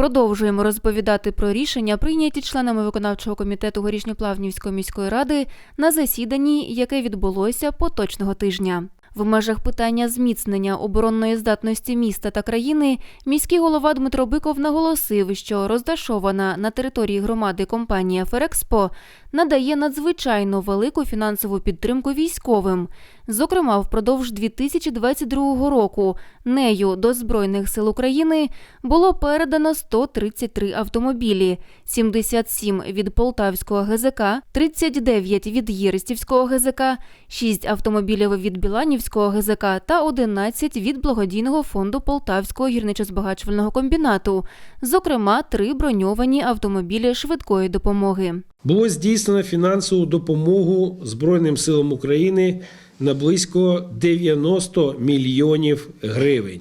Продовжуємо розповідати про рішення, прийняті членами виконавчого комітету Горішньоплавнівської міської ради на засіданні, яке відбулося поточного тижня. В межах питання зміцнення оборонної здатності міста та країни міський голова Дмитро Биков наголосив, що розташована на території громади компанія Ферекспо надає надзвичайно велику фінансову підтримку військовим. Зокрема, впродовж 2022 року нею до Збройних сил України було передано 133 автомобілі, 77 від Полтавського ГЗК, 39 від Єрестівського ГЗК, 6 автомобілів від Біланівського ГЗК та 11 від благодійного фонду Полтавського гірничо-збагачувального комбінату, зокрема, три броньовані автомобілі швидкої допомоги. Було здійснено фінансову допомогу Збройним силам України на близько 90 мільйонів гривень.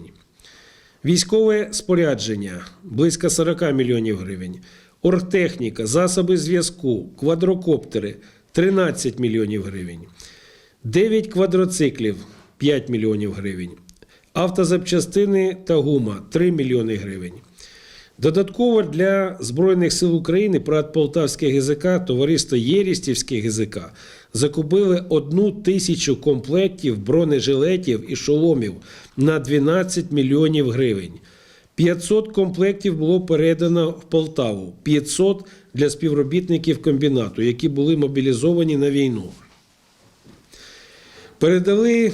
Військове спорядження близько 40 мільйонів гривень. Оргтехніка, засоби зв'язку, квадрокоптери 13 мільйонів гривень. 9 квадроциклів 5 мільйонів гривень. Автозапчастини та гума 3 мільйони гривень. Додатково для Збройних сил України ПРАТ Полтавське ГЗК, товариство Єрістівське ГЗК закупили одну тисячу комплектів бронежилетів і шоломів на 12 мільйонів гривень. 500 комплектів було передано в Полтаву, 500 для співробітників комбінату, які були мобілізовані на війну. Передали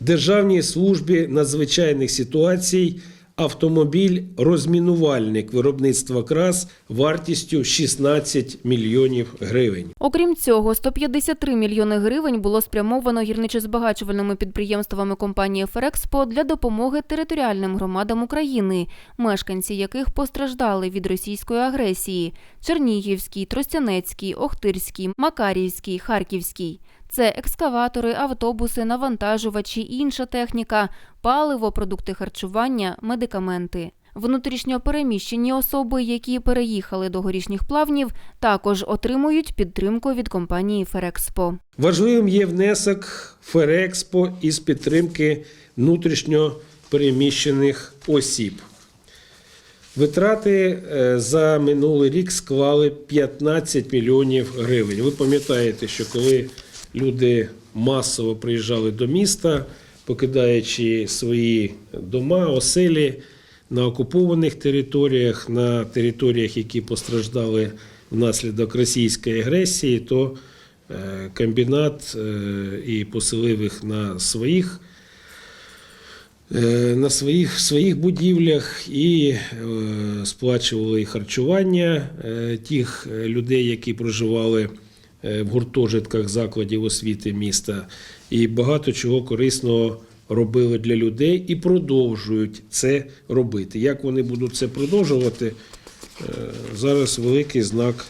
Державній службі надзвичайних ситуацій автомобіль розмінувальник виробництва крас вартістю 16 мільйонів гривень. Окрім цього, 153 мільйони гривень було спрямовано гірничо-збагачувальними підприємствами компанії Ферекспо для допомоги територіальним громадам України, мешканці яких постраждали від російської агресії: Чернігівський, Тростянецький, Охтирський, Макарівський, Харківський. Це екскаватори, автобуси, навантажувачі, інша техніка, паливо, продукти харчування, медикаменти. Внутрішньо переміщені особи, які переїхали до горішніх плавнів, також отримують підтримку від компанії Ферекспо. Важливим є внесок Ферекспо із підтримки внутрішньо переміщених осіб. Витрати е, за минулий рік склали 15 мільйонів гривень. Ви пам'ятаєте, що коли люди масово приїжджали до міста, покидаючи свої дома, оселі на окупованих територіях, на територіях, які постраждали внаслідок російської агресії, то е, комбінат е, і поселив їх на своїх е, на своїх, своїх будівлях і сплачували харчування тих людей, які проживали в гуртожитках закладів освіти міста, і багато чого корисного робили для людей і продовжують це робити. Як вони будуть це продовжувати, е, зараз великий знак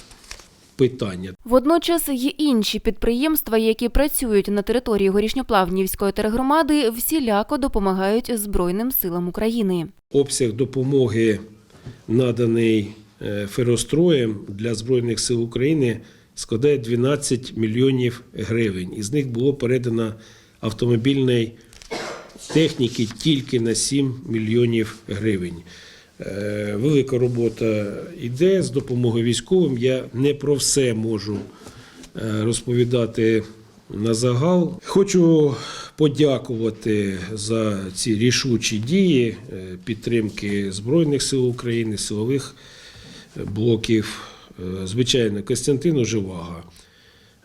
питання. Водночас є інші підприємства, які працюють на території горішньоплавнівської тергромади, всіляко допомагають Збройним силам України. Обсяг допомоги, наданий е, феростроєм для Збройних сил України, складає 12 мільйонів гривень. Із них було передано автомобільної техніки тільки на 7 мільйонів гривень. Е, Велика робота йде з допомогою військовим. Я не про все можу е, розповідати на загал. Хочу подякувати за ці рішучі дії е, підтримки Збройних сил України, силових блоків. Е, Звичайно, Костянтину Живага,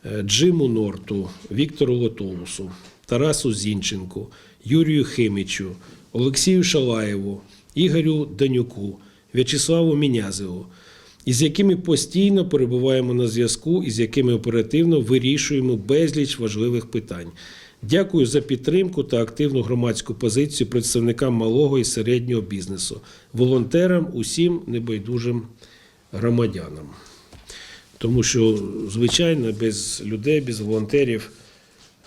е, Джиму Норту, Віктору Лотоусу, Тарасу Зінченку, Юрію Химичу, Олексію Шалаєву, Ігорю Данюку, В'ячеславу Мінязеву, із якими постійно перебуваємо на зв'язку і з якими оперативно вирішуємо безліч важливих питань. Дякую за підтримку та активну громадську позицію представникам малого і середнього бізнесу, волонтерам, усім небайдужим громадянам. Тому що, звичайно, без людей, без волонтерів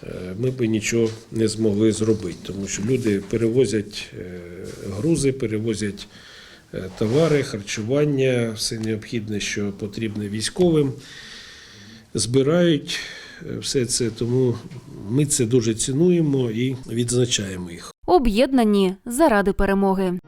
е, ми б нічого не змогли зробити, тому що люди перевозять е, грузи, перевозять е, товари, харчування, все необхідне, що потрібне військовим, збирають все це, тому ми це дуже цінуємо і відзначаємо їх. Об'єднані заради перемоги.